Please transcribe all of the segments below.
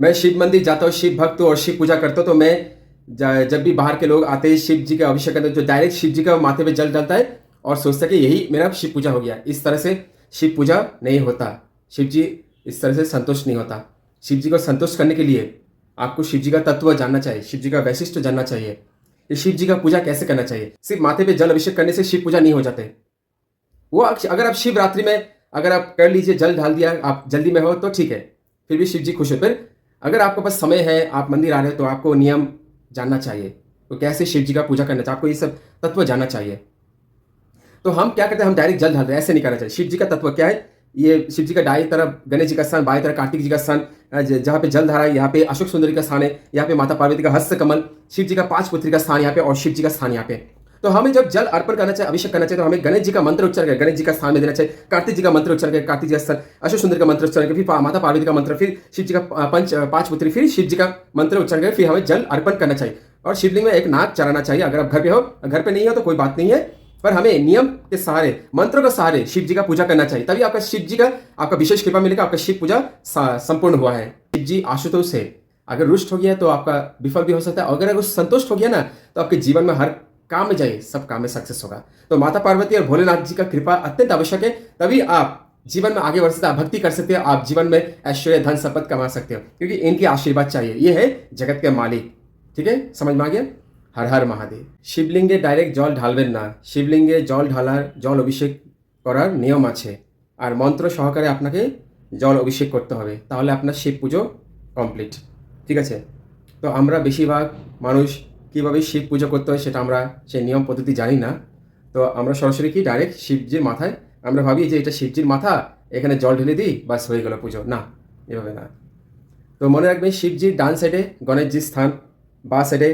मैं शिव मंदिर जाता हूँ, शिव भक्त और शिव पूजा करता हूँ तो मैं जब भी बाहर के लोग आते हैं, शिव जी का अभिषेक करते हैं जो डायरेक्ट शिव जी का माथे पे जल डालता है और सोचता है कि यही मेरा शिव पूजा हो गया। इस तरह से शिव पूजा नहीं होता। शिव जी इस तरह से संतुष्ट नहीं होता। शिव जी को संतुष्ट करने के लिए आपको शिव जी का तत्व जानना चाहिए, शिव जी का वैशिष्ट जानना चाहिए। शिव जी का पूजा कैसे करना चाहिए? सिर्फ़ माथे पे जल अभिषेक करने से शिव पूजा नहीं हो जाते। वो अगर आप शिवरात्रि में, अगर आप कर लीजिए, जल डाल दिया, आप जल्दी में हो तो ठीक है। फिर भी शिव जी खुश है फिर अगर आपके पास समय है, आप मंदिर आ रहे हो तो आपको नियम जानना चाहिए। तो कैसे शिव जी का पूजा करना चाहिए? आपको ये सब तत्व जानना चाहिए। तो हम क्या करते हैं, हम डायरेक्ट जल डालते हैं, ऐसे नहीं करना चाहिए। शिव जी का तत्व क्या है? ये शिव जी का दाई तरफ़ गणेश जी का स्थान, बाई तरफ़ कार्तिक जी का स्थान जहाँ पे जल धारा है, यहाँ पे अशोक सुंदरी का स्थान है, यहाँ पे माता पार्वती का हस्त कमल, शिव जी का पाँच पुत्री का स्थान, यहाँ पे और शिव जी का स्थान यहाँ पे। तो हमें जब जल अर्पण करना चाहिए, अभिषेक करना चाहिए तो हमें गणेश जी का मंत्र उच्चारण करें गणेश जी का स्थान में देना चाहिए, कार्तिक जी का मंत्र उच्चारण करें कार्तिक जी स्थान अशोक सुंदर का मंत्र उच्चारण करें फिर माता पार्वती का मंत्र, फिर शिव जी का पंच, पाँच पुत्री, फिर शिव जी का मंत्र उच्चारण करें फिर हमें जल अर्पण करना चाहिए। और शिवलिंग में एक नाक चढ़ाना चाहिए, अगर आप घर पे हो, घर पे नहीं हो तो कोई बात नहीं है, पर हमें नियम के सहारे, मंत्रों के सहारे शिव जी का पूजा करना चाहिए, तभी आपका शिव जी का, आपका विशेष कृपा मिलेगा, आपका शिव पूजा संपूर्ण हुआ है। शिव जी आशुतोष है। अगर रुष्ट हो गया तो आपका विफल भी हो सकता है अगर अगर संतुष्ट हो गया ना तो आपके जीवन में हर काम में जाइए सब काम में सक्सेस होगा तो माता पार्वती और भोलेनाथ जी का कृपा अत्यंत आवश्यक है तभी आप जीवन में आगे बढ़ सकते हैं आप भक्ति कर सकते हो आप जीवन में ऐश्वर्य धन संपत्ति कमा सकते हो क्योंकि इनकी आशीर्वाद चाहिए ये है जगत के मालिक ठीक है समझ में आ गया হর হর মহাদেব শিবলিঙ্গে ডাইরেক্ট জল ঢালবেন না শিবলিঙ্গে জল ঢালার জল অভিষেক করার নিয়ম আছে আর মন্ত্র সহকারে আপনাকে জল অভিষেক করতে হবে তাহলে আপনার শিব পুজো কমপ্লিট ঠিক আছে তো আমরা বেশিরভাগ মানুষ কীভাবে শিব পুজো করতে হয় সেটা আমরা সেই নিয়ম পদ্ধতি জানি না। তো আমরা সরাসরি কি ডাইরেক্ট শিবজির মাথায় আমরা ভাবি যে এটা শিবজির মাথা, এখানে জল ঢেলে দিই বাস হয়ে গেল পুজো। না, এভাবে না। তো মনে রাখবেন শিবজির ডান সাইডে গণেশজির স্থান, বা সাইডে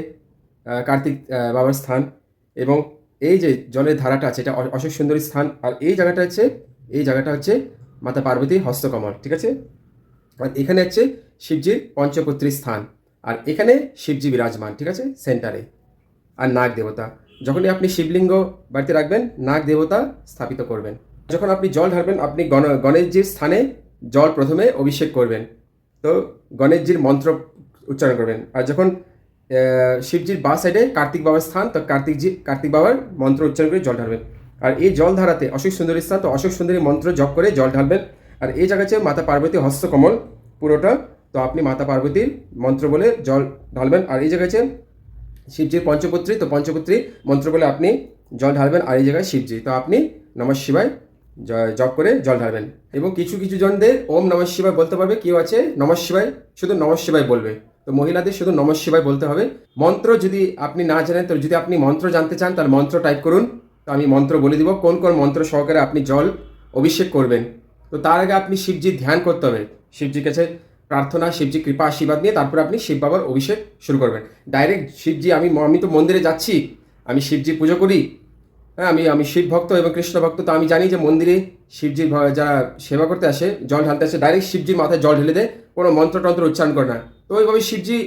কার্তিক বাবার স্থান এবং এই যে জলের ধারাটা আছে, এটা অশোক সুন্দরী স্থান আর এই জায়গাটা হচ্ছে, এই জায়গাটা হচ্ছে মাতা পার্বতী হস্তকমল, ঠিক আছে? আর এখানে হচ্ছে শিবজির পঞ্চপুত্রীর স্থান। আর এখানে শিবজি বিরাজমান ঠিক আছে? সেন্টারে আর নাগ দেবতা। যখনই আপনি শিবলিঙ্গ বাড়িতে রাখবেন, নাগ দেবতা স্থাপিত করবেন। যখন আপনি জল ঢালবেন, আপনি গণ, গণেশজির স্থানে জল প্রথমে অভিষেক করবেন। তো গণেশজির মন্ত্র উচ্চারণ করবেন। আর যখন শিবজির বা সাইডে কার্তিক বাবার স্থান, তো কার্তিকজি, কার্তিক বাবার মন্ত্র উচ্চারণ করে জল ঢালবেন। আর এই জল ধারাতে অশোক সুন্দরী স্থান, তো অশোক সুন্দরী মন্ত্র জপ করে জল ঢালবেন। আর এই জায়গাতে মাতা পার্বতী হস্তকমল, পুরোটা তো আপনি মাতা পার্বতীর মন্ত্র বলে জল ঢালবেন, আর এই জায়গা হচ্ছে শিবজির পঞ্চপুত্রী, তো পঞ্চপুত্রী মন্ত্র বলে আপনি জল ঢালবেন, আর এই জায়গায় শিবজি, তো আপনি নমঃ শিবায় জপ করে জল ঢালবেন। এবং কিছু কিছু জনদের ওম নমঃ শিবায় বলতে পারবে, কেউ আছে নমঃ শিবায়, শুধু নমঃ শিবায় বলবে। তো মহিলাদের শুধু নমঃ শিবায় বলতে হবে। মন্ত্র যদি আপনি না জানেন, তো যদি আপনি মন্ত্র জানতে চান তাহলে মন্ত্র টাইপ করুন। তো আমি মন্ত্র বলে দিব, কোন কোন মন্ত্র সহকারে আপনি জল অভিষেক করবেন। তো তার আগে আপনি শিবজির ধ্যান করতে হবে। শিবজির কাছে প্রার্থনা, শিবজি কৃপা, আশীর্বাদ নিয়ে তারপরে আপনি শিব বাবার অভিষেক শুরু করবেন। ডাইরেক্ট শিবজি, আমি আমি তো মন্দিরে যাচ্ছি। আমি শিবজি পুজো করি। হ্যাঁ আমি আমি শিব ভক্ত এবং কৃষ্ণ ভক্ত, তো আমি জানি যে মন্দিরে শিবজির যারা সেবা করতে আসে, জল ঢালতে আসে ডাইরেক্ট শিবজির মাথায় জল ঢেলে দেয়, কোনো মন্ত্রতন্ত্র উচ্চারণ করে না। তো ওইভাবে শিবজি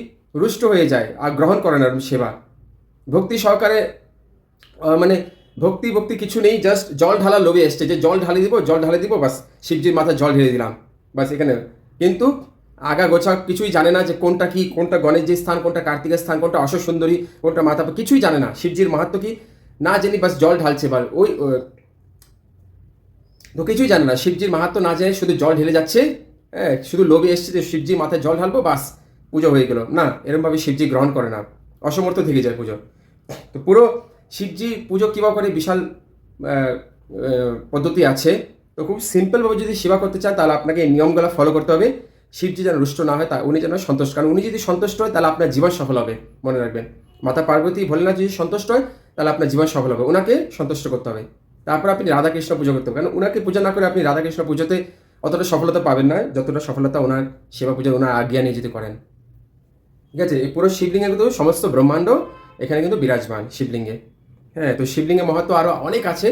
রুষ্ট হয়ে যায় আর গ্রহণ করে না সেবা। ভক্তি সহকারে মানে ভক্তি ভক্তি কিছু নেই জাস্ট জল ঢালা লোভে এসছে। যে জল ঢালে দিব, জল ঢালে দিব, বাস শিবজির মাথায় জল ঢেলে দিলাম। বাস এখানে। কিন্তু আগা গোছা, কিছুই জানে না যে কোনটা কি, কোনটা গণেশজির স্থান, কোনটা কার্তিকের স্থান, কোনটা অশোক সুন্দরী কোনটা মাথা কিছুই জানে না। শিবজির মাহাত্ম কি? না জেনে বাস জল ঢালছে এবার। ওই তো কিছুই জানে না। শিবজির মাহাত্ম না জেনে শুধু জল ঢেলে যাচ্ছে হ্যাঁ শুধু লোভে এসছে যে শিবজির মাথায় জল ঢালবো, বাস, পুজো হয়ে গেল। না, এরমভাবে শিবজি গ্রহণ করে না। অসমর্থ থেকে যায় পুজো। তো পুরো শিবজি পুজো কীভাবে করে বিশাল পদ্ধতি আছে, তো খুব সিম্পলভাবে যদি সেবা করতে চান, তাহলে আপনাকে এই নিয়মগুলো ফলো করতে হবে। শিবজি যেন রুষ্ট না হয়, তা উনি যেন সন্তুষ্ট। কারণ উনি যদি সন্তুষ্ট হয়, তাহলে আপনার জীবন সফল হবে, মনে রাখবেন। মাতা পার্বতী ভোলেনাথ যদি সন্তুষ্ট হয়, তাহলে আপনার জীবন সফল হবে। ওনাকে সন্তুষ্ট করতে হবে। তারপর আপনি রাধাকৃষ্ণ পুজো করতে হবে। কারণ ওনাকে পূজা না করে আপনি রাধাকৃষ্ণ পুজোতে অতটা সফলতা পাবেন না, যতটা সফলতা ওনার সেবা পুজো ওনার আজ্ঞা নিয়ে যদি করেন। ঠিক আছে? এই পুরো শিবলিঙ্গে কিন্তু সমস্ত ব্রহ্মাণ্ড এখানে কিন্তু বিরাজমান শিবলিঙ্গে। হ্যাঁ তো শিবলিঙ্গের মহত্ব আরও অনেক আছে।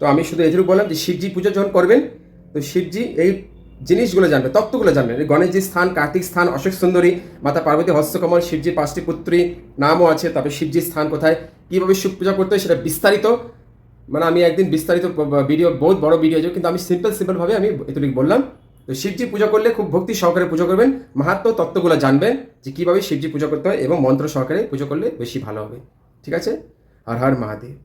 তো আমি শুধু এটুকু বললাম যে শিবজি পুজো যখন করবেন, তো শিবজি এই জিনিসগুলো জানবে, তত্ত্বগুলো জানবেন এই গণেশজির স্থান, কার্তিক স্থান, অশোক সুন্দরী, মাতা পার্বতী, হস্তকমল, শিবজির পাঁচটি পুত্রী নামও আছে তারপরে শিবজির স্থান কোথায়, কীভাবে শিব পূজা করতে হয় সেটা বিস্তারিত মানে আমি একদিন বিস্তারিত ভিডিও, বহুত বড় ভিডিও আছে, কিন্তু আমি সিম্পল সিম্পলভাবে আমি এতটুকু বললাম। তো শিবজি পূজা করলে খুব ভক্তি সহকারে পুজো করবেন, মাহাত্ম তত্ত্বগুলো জানবেন যে কীভাবে শিবজি পূজা করতে হয় এবং মন্ত্র সহকারে পুজো করলে বেশি ভালো হবে। ঠিক আছে? হর হর মহাদেব।